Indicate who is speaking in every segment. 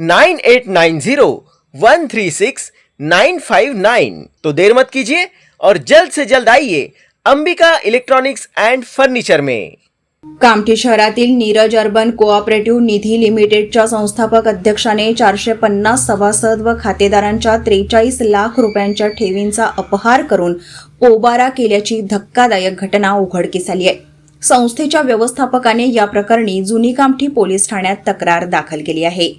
Speaker 1: nine eight nine zero one three six nine five nine. तो देर मत कीजिए और जल्द से जल्द आइए अंबिका इलेक्ट्रॉनिक्स एंड फर्निचर में।
Speaker 2: कामठी शहरातील नीरज अर्बन कोऑपरेटिव्ह निधी लिमिटेडच्या संस्थापक अध्यक्षाने चारशे पन्नास सभासद व खातेदारांच्या त्रेचाळीस लाख रुपयांच्या ठेवींचा अपहार करून पोबारा केल्याची धक्कादायक घटना उघडकीस आली आहे. संस्थेच्या व्यवस्थापकाने या प्रकरणी जुनी कामठी पोलीस ठाण्यात तक्रार दाखल केली आहे.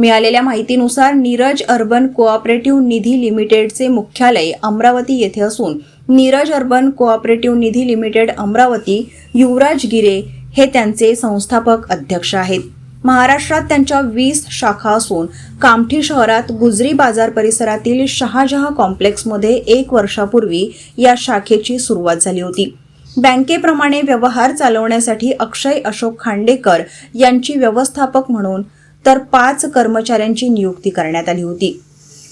Speaker 2: मिळालेल्या माहितीनुसार नीरज अर्बन कोऑपरेटिव्ह निधी लिमिटेडचे मुख्यालय अमरावती येथे असून Neeraj urban cooperative Nidhi limited Amravati Yuvraj Gire हे त्यांचे संस्थापक अध्यक्ष आहेत. महाराष्ट्रात त्यांच्या वीस शाखा असून कामठी शहरात गुजरी बाजार परिसरातील शहाजहा कॉम्प्लेक्समध्ये एक वर्षापूर्वी या शाखेची सुरुवात झाली होती. बँकेप्रमाणे व्यवहार चालवण्यासाठी अक्षय अशोक खांडेकर यांची व्यवस्थापक म्हणून तर पाच कर्मचाऱ्यांची नियुक्ती करण्यात आली होती.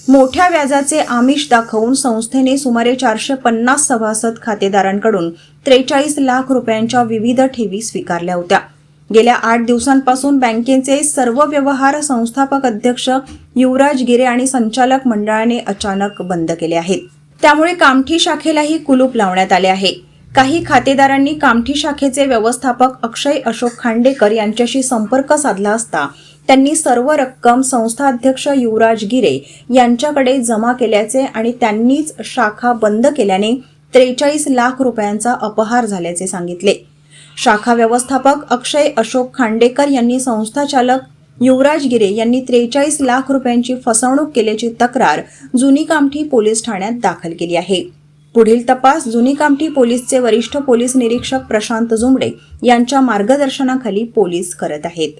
Speaker 2: मोठ्या व्याजाचे आमिष दाखवून संस्थेने सुमारे चारशे पन्नास सभासद खातेदारांकडून त्रेचाळीस लाख रुपयांच्या विविध ठेवी स्वीकारल्या होत्या. गेल्या आठ दिवसांपासून बँकेचे सर्व व्यवहार संस्थापक अध्यक्ष युवराज गिरे आणि संचालक मंडळाने अचानक बंद केले आहेत. त्यामुळे कामठी शाखेलाही कुलूप लावण्यात आले आहे. काही खातेदारांनी कामठी शाखेचे व्यवस्थापक अक्षय अशोक खांडेकर यांच्याशी संपर्क साधला असता त्यांनी सर्व रक्कम संस्थाध्यक्ष युवराज गिरे यांच्याकडे जमा केल्याचे आणि त्यांनीच शाखा बंद केल्याने त्रेचाळीस लाख रुपयांचा अपहार झाल्याचे सांगितले. शाखा व्यवस्थापक अक्षय अशोक खांडेकर यांनी संस्थाचालक युवराज गिरे यांनी त्रेचाळीस लाख रुपयांची फसवणूक केल्याची तक्रार जुनी कामठी पोलीस ठाण्यात दाखल केली आहे. पुढील तपास जुनी कामठी पोलीसचे वरिष्ठ पोलीस निरीक्षक प्रशांत जुमडे यांच्या मार्गदर्शनाखाली पोलीस करत आहेत.